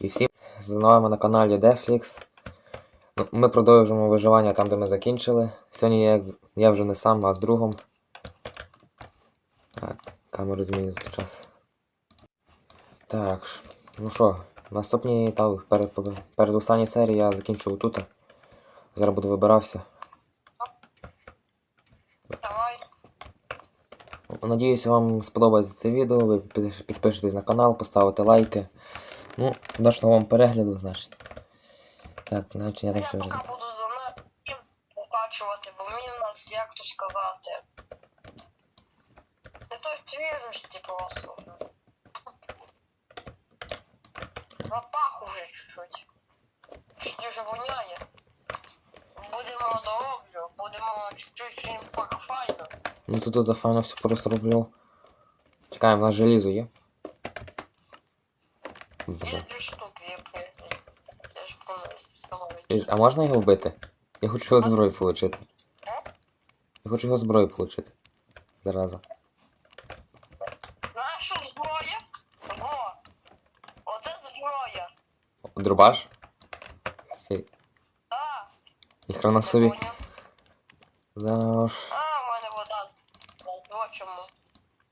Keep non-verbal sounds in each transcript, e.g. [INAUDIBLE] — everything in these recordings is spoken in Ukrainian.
І всім з вами на каналі Deflix. Ну, Ми продовжуємо виживання там, де ми закінчили. Сьогодні я, я вже не сам, а з другом. Так, камеру зміню за час. Так, ну що, наступній та перед, перед останній серії я закінчу тут. Зараз буду вибирався. Давай. Надіюся, вам сподобається це відео. Ви підпишетесь на канал, поставите лайки. Ну, удачного вам перегляду, значить. Так, значить я там Я все вже. поки буду за мною покачувати, бо мені нас, як тут сказати. Не той свіжості просто. Запах уже чуть-чуть. Чуть уже воняє. Будемо дороблю, будемо чуть-чуть їм файно. Ну тут тут файно все просто роблю. Чекаємо, у нас желізо є. Є дві штуки, я прийду. Я ж помню. А можна його вбити? Я хочу його зброю отримати. Я хочу його зброю отримати. Зараза. Що зброя? Во! Оце зброя. Дробаш? Сі- Так. І хрена собі. Да ж. А, у мене вода. Вот чому.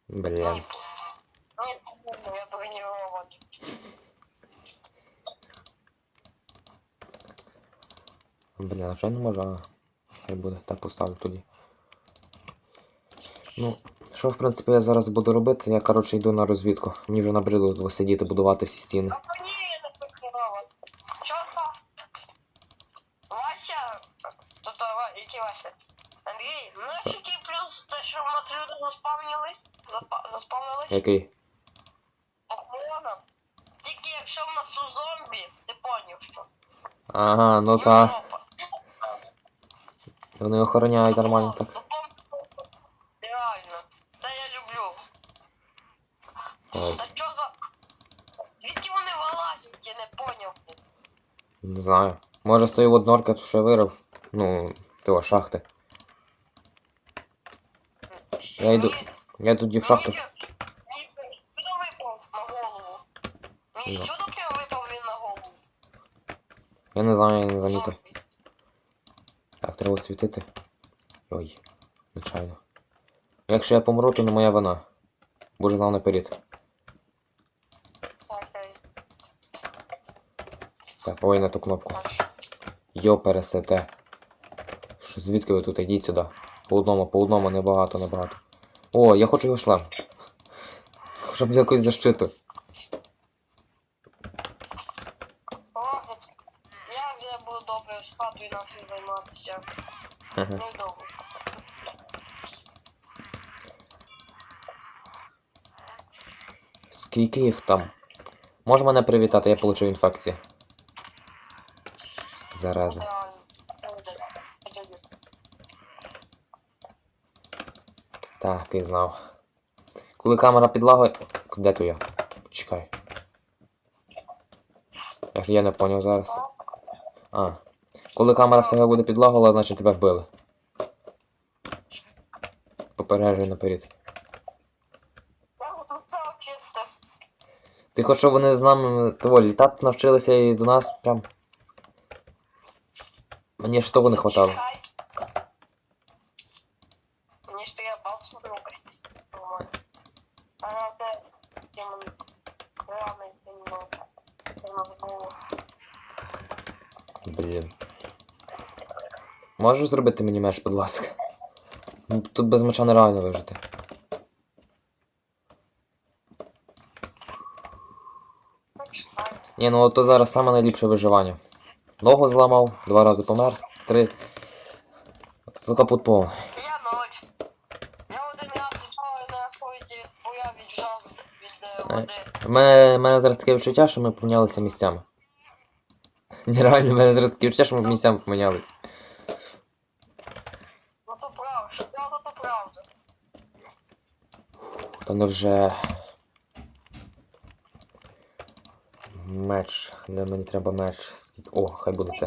Блін. Ні, я бронірований. Блін, а не можу? Хай буде, так поставлю тоді. Ну, що в принципі я зараз буду робити? Я, коротше, йду на розвідку. Мені вже набридло тут сидіти, будувати всі стіни. Вася? Андрій, Що? який плюс те, що в нас люди заспавнились? Заспавнились? Який? Охорона. Тільки якщо в нас тут зомбі, ти поняв, що? Ага, ну І та. Вони охороняють нормально так. Реально. Це я люблю. Ой, Та чо за... Звідки вони вилазять, я не поняв. не знаю. Може з тої от норки, що я вирив. Ну, того, шахти. Я йду. Я тоді в шахту. Мені сюди випав на голову. Мені сюди прям випав він на голову. Я не знаю, я не замітив. Треба освітити. Ой, нечайно. Якщо я помру, то не моя вина. Боже знав наперед. Так, ой на ту кнопку. Йо, пересете. Що, звідки ви тут? Йдіть сюди. По одному, по одному, небагато, небагато. О, я хочу його шлем. Щоб якусь защиту. Ага. Скільки їх там? Може мене привітати, я получив інфекцію. Зараза. Так, ти знав. Коли камера підлагає. Де то я? Чекай. Я ж я не поняв зараз. А. Коли камера в тебе буде підлагала, значить тебе вбили. Попереджую наперед. Ти хоч щоб вони з нами того літати навчилися і до нас прям. Мені ж того не хватало. Чекай. Мені ж то я бачу друга. Нормально. А на те, тим реальний тим це нас було. Блін. Можеш зробити мені меч, будь ласка? Ну, Тут без меча нереально вижити. Ні, ну то зараз саме найліпше виживання. Ногу зламав, два рази помер, три. Це капут повний. Я ночь. Я один раз відчуваю на ході, бо я віджав від е, води. У мене, мене зараз таке відчуття, що ми помінялися місцями. Ні, реально, в мене зараз таке відчуття, що ми місцями помінялися. Ну то правда, що правда, то правда. Та невже. Меч. Де мені треба меч. О, хай буде це.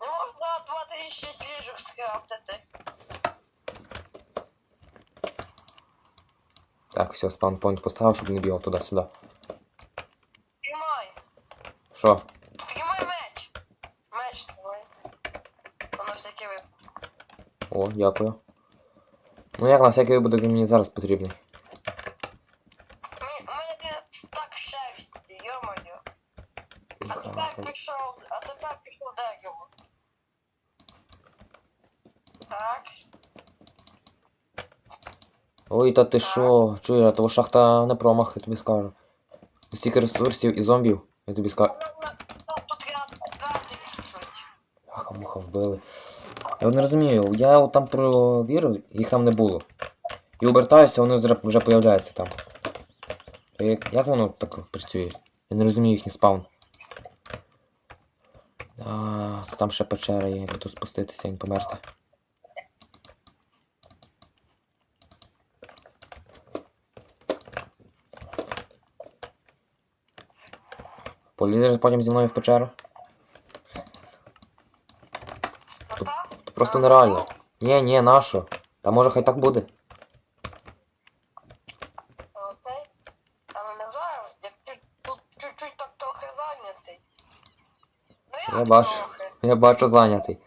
Можна 2-3-6 ліжок. Так, все, спаунпойнт поставив, щоб не бігав туди-сюди. І Що? Піднімай меч. Меч твой. Воно ж таки випав. О, дякую. Ну як на всякий випадок він мені зараз потрібний. Мені так щастя, йо-моє. А собі. пішов, а пішов дерево. Так. Ой, та ти що? Чуєш, того шахта не промах, я тобі скажу. Стільки ресурсів і зомбів, я тобі скажу. Тут я грати чуть-чуть. Ах, муха вбили. Я не розумію, я от там провірив, їх там не було. І обертаюся, вони вже, появляються там. Як, як воно так працює? Я не розумію їхній спаун. Так, там ще печера є, якби тут спуститися, він померти. Полізеш потім зі мною в печеру? Ну так? То просто нереально. Ні, ні, нащо? Та може хай так буде. Окей. Але не знаю, я тут чуть-чуть так трохи зайнятий. Ну Я бачу. Я бачу зайнятий.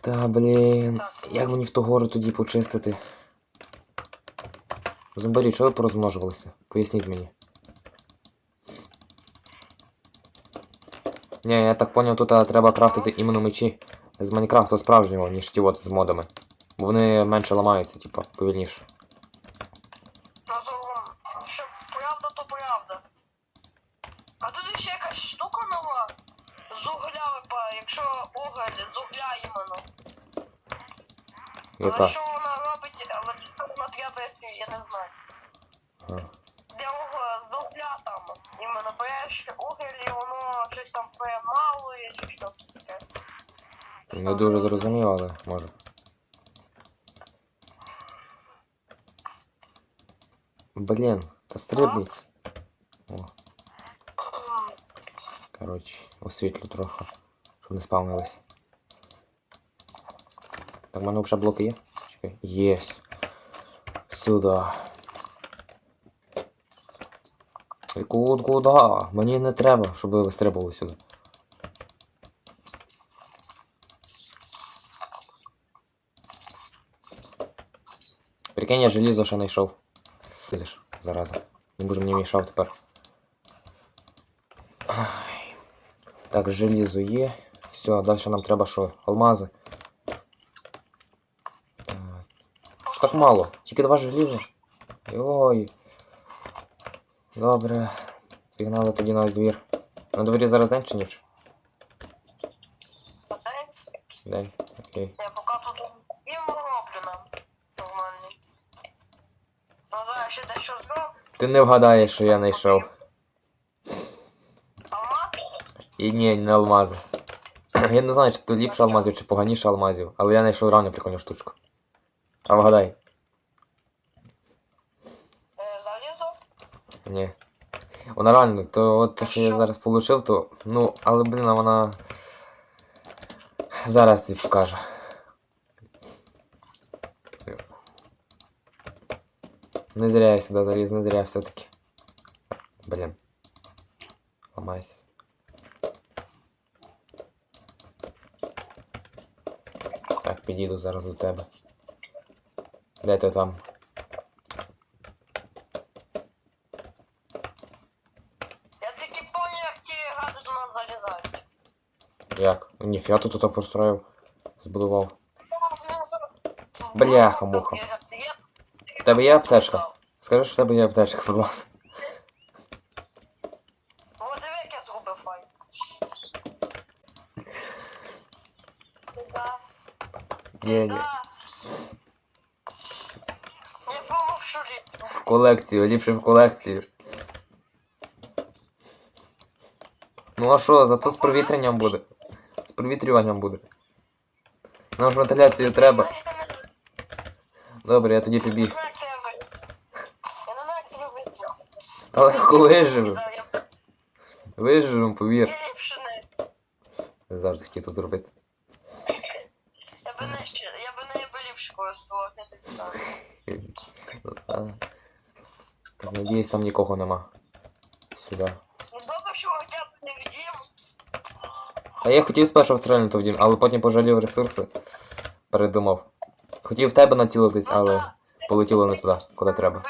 Та блін. Як мені в ту гору тоді почистити? Зомбарі, чого ви порозмножувалися? Поясніть мені. Ні, я так поняв, тут треба крафтити іменно мечі з Майнкрафту справжнього, ніж ті от з модами. Бо вони менше ламаються, типа, повільніше. Ну то, що правда, то правда. А тут ще якась штука нова. З угля випає, якщо уголь, з угля іменно. Яка? Але що вона робить, але що вона треба, я не знаю. А. Для угля, з угля там. Іменно береш уголь і воно щось там перемалує, чи що таке. Не дуже зрозуміло, але може. Блін, та стрибніть. О, коротше, освітлю трохи, щоб не спавнились. Так, в мене вже блоки є? Чекай. Єс. Сюди. І ку- куди? Мені не треба, щоб ви вистрибували сюди. Прикинь, я желізо ще знайшов. Лізеш, зараза. Не буде мені мішав тепер. Ай. Так, желізо є. Все, далі нам треба що? Алмази. Так. Що так мало? Тільки два желіза? Ой. Добре. Пігнали тоді на двір. На дворі зараз день чи ніч? Окей? День. Окей. Зараз ще дещо зроблю. Ти не вгадаєш, що я знайшов. Ага. І ні, не алмази. [CLEARS THROAT] Я не знаю, чи то ліпше алмазів, чи поганіше алмазів, але я знайшов реально прикольну штучку. А вгадай. Е, Залізо. Ні. Вона реально, то от те, що я зараз получив, то. Ну, але блін, вона. Зараз тобі покажу. Не зря я сюди заліз, не зря все-таки. Блін. Ламайся. Так, підійду зараз до тебе. Де ти там? Я тільки поняв, як ті гади до нас залізають. Як? Ніфіга ти тут построїв. Збудував. Ну, Бляха-муха. Я- я- В тебе є аптечка? Скажи, що в тебе є аптечка, будь ласка. О, диви, як я зробив файт. Да. Ні, ні. Да. Я помов, що лі. В колекцію, ліпше в колекцію. Ну а що, зато з провітрянням буде. З провітрюванням буде. Нам ж вентиляцію треба. Добре, я тоді побіг. Легко виживемо. Виживемо, повір. Я не. Завжди хотів це зробити. Я би не ще, я би не ліпше користував, я тобі скажу. Надіюсь, там нікого нема. Сюди. Ну, Добре, що хоча б Та я хотів спершу стрельнути в дім, але потім пожалів ресурси. Передумав. Хотів в тебе націлитись, але полетіло не туди, куди треба.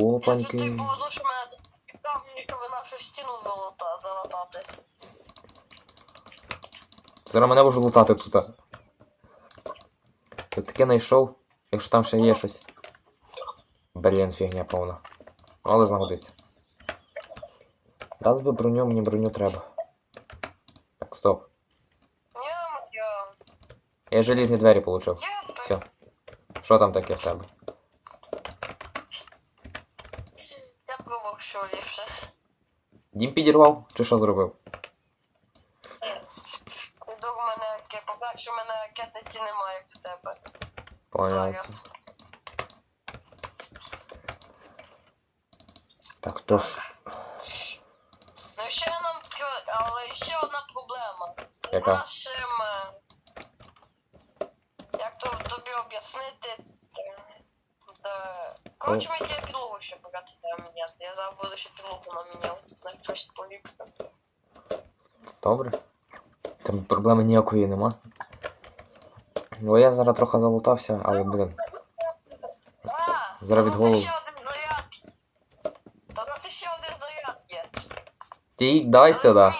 Опаньки. Я тут поводу, що мене щоб нашу стіну золота, залатати. Зараз мене можу лутати тут. Ти таке знайшов, якщо там ще є щось. Блін, фігня повна. Ну, Але знагодиться. Дали би броню, мені броню треба. Так, стоп. Я. Я желізні двері получив. Все. Що там таке в тебе? Пробував що. Дім підірвав? Чи що зробив? В мене поки що в мене ракетниці немає в тебе. Понятно. Так, то ж. Ну ще нам але ще одна проблема. Яка? Нашим. е, Як то тобі об'яснити? Е, Коротше, ми брати зараз буду ще підлогу наміняв. На щось поліпше. Добре. Там проблеми ніякої нема. Бо я зараз трохи залутався, але блин. Зараз від ну, голови. Ще. Та нас ще один заряд є. Ти дай сюди.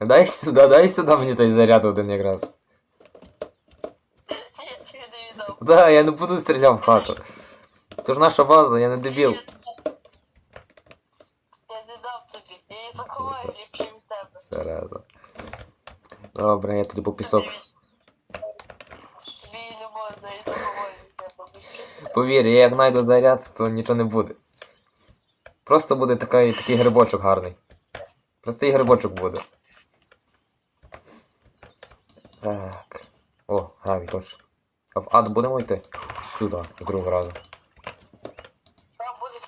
Ну. Дай сюди, дай сюди мені той заряд один якраз. [LAUGHS] Да, я не буду стріляти в хату. То ж наша база, я не дебіл. Зараза. Добре, я тоді по пісок. Повір, я як знайду заряд, то нічого не буде. Просто буде такий, такий грибочок гарний. Простий грибочок буде. Так. О, гравій, точно. А в ад будемо йти? Сюди, другого разу. Та буде.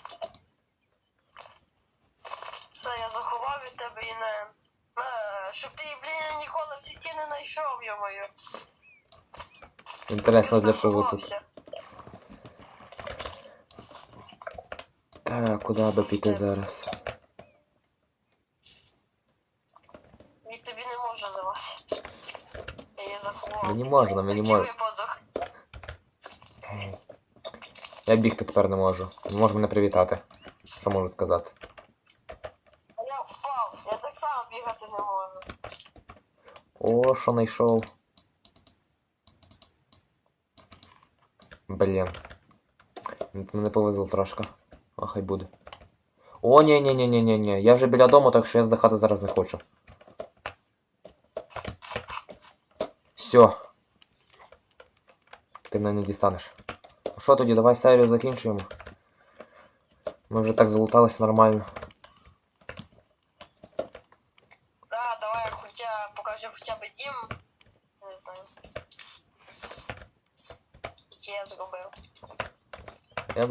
Все, я заховав від тебе і не. На, щоб ти, блін, ніколи в житті не знайшов його. Інтересно, для чого тут. Так, куди би піти зараз? І тобі не можна давати. Я заховав. Мені можна, мені можна. Я бігти тепер не можу. Не можу мене привітати. Що можу сказати? А Я впав. Я так само бігати не можу. О, що знайшов. Блін. Мене повезло трошки. А хай буде. О, ні, ні, ні, ні, ні, ні. Я вже біля дому, так що я здихати зараз не хочу. Все. Ти мене не дістанеш. Ну Що тоді, давай серію закінчуємо. Ми вже так залуталися нормально.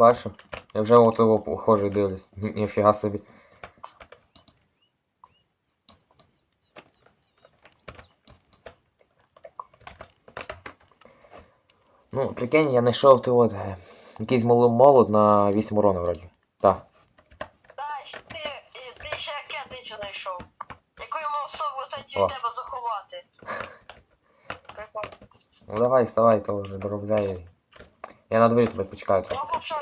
Бачу. Я вже от його похожий дивлюсь. Ні- Ніфіга собі. Ну, прикинь, я знайшов ти от е, якийсь мол- молот на 8 урона вроді. Так. Та, ще ти, і ти ще ракетницю знайшов. Яку я мав 100% О. тебе заховати. Ну давай, вставай, то вже доробляй. Я на дворі тебе почекаю трохи. Ну, що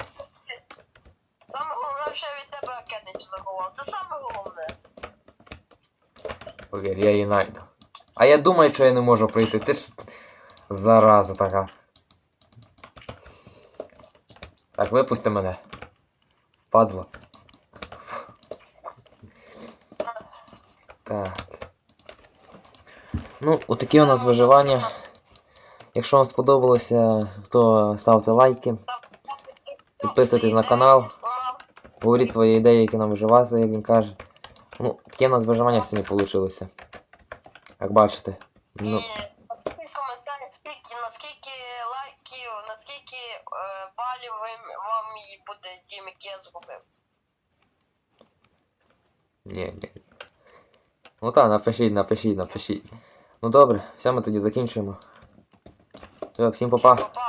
Саме головне, що я від тебе ракетницю заховав. Це саме головне. Повір, я її знайду. А я думаю, що я не можу прийти. Ти ж зараза така. Так, випусти мене. Падла. Так. Ну, отакі у нас виживання. Якщо вам сподобалося, то ставте лайки, підписуйтесь на канал, говоріть свої ідеї, які нам виживати, як він каже. Ну, таке у нас виживання сьогодні вийшло. Як бачите. Ну, І напишіть в коментарях, скільки, наскільки лайків, наскільки е, балів ви, вам і буде дім, який я зробив. ні, ні. Ну так, напишіть, напишіть, напишіть. Ну добре, все, ми тоді закінчуємо. Все, всім па-па. Па-па.